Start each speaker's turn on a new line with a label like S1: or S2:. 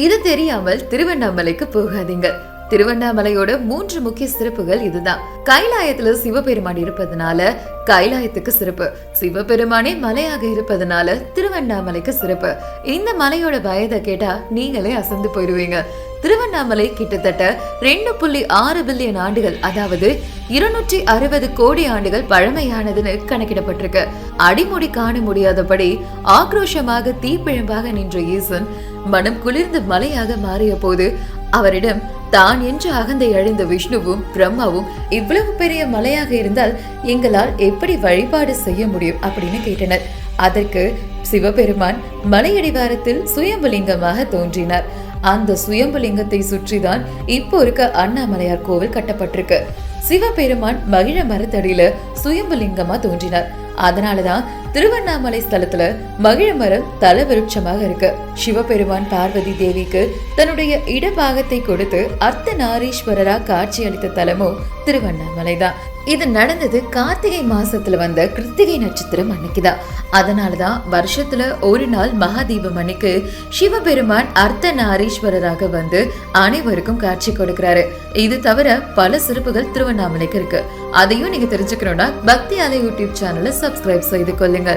S1: இது தெரியாமல் திருவண்ணாமலைக்கு போகாதீங்க. திருவண்ணாமலையோட மூன்று முக்கிய சிறப்புகள் இதுதான். கைலாயத்துல சிவபெருமான் இருப்பதனால கைலாயத்துக்கு சிறப்பு. சிவபெருமானே மலையாக இருப்பதனால திருவண்ணாமலைக்கு சிறப்பு. இந்த மலையோட வயதை கேட்டா நீங்களே அசந்து போயிருவீங்க. திருவண்ணாமலை கிட்டத்தட்ட ரெண்டு புள்ளி ஆறு பில்லியன் ஆண்டுகள் அதாவது இருநூற்றி அறுபது கோடி ஆண்டுகள் பழமையானதுன்னு கணக்கிடப்பட்டிருக்கு. அடிமுடி காண முடியாதபடி ஆக்ரோஷமாக தீப்பிழம்பாக நின்ற ஈசன் மனம் குளிர்ந்து மலையாக மாறிய போது அவரிடம் தான் என்று அகந்தை அழிந்த விஷ்ணுவும் பிரம்மாவும் இவ்வளவு பெரிய மலையாக இருந்தால் எங்களால் எப்படி வழிபாடு செய்ய முடியும்? அப்படின்னு கேட்டனர். அதற்கு சிவபெருமான் மலையடிவாரத்தில் சுயம்புலிங்கமாக தோன்றினார். அந்த சுயம்புலிங்கத்தை சுற்றிதான் இப்போ இருக்க அண்ணாமலையார் கோவில் கட்டப்பட்டிருக்கு. சிவபெருமான் மகிழ மரத்தடியில சுயம்புலிங்கமா தோன்றினார். அதனாலதான் திருவண்ணாமலை ஸ்தலத்துல மகிழமரம் தல விருட்சமாக இருக்கு. சிவபெருமான் பார்வதி தேவிக்கு தன்னுடைய இடபாகத்தை கொடுத்து அர்த்த நாரீஸ்வரரா காட்சியளித்த தலமும் திருவண்ணாமலை தான் இது நடந்தது கார்த்திகை மாசத்துல வந்த கிருத்திகை நட்சத்திரம் அன்னைக்குதான். அதனாலதான் வருஷத்துல ஒரு நாள் மகாதீபம் அன்னைக்கு சிவபெருமான் அர்த்த நாரீஸ்வரராக வந்து அனைவருக்கும் காட்சி கொடுக்கிறாரு. இது தவிர பல சிறப்புகள் திருவண்ணாமலைக்கு இருக்கு. அதையும் நீங்க தெரிஞ்சுக்கணும்னா பக்தி அலை யூடியூப் சேனலை சப்ஸ்கிரைப் செய்து கொள்ளுங்கள்.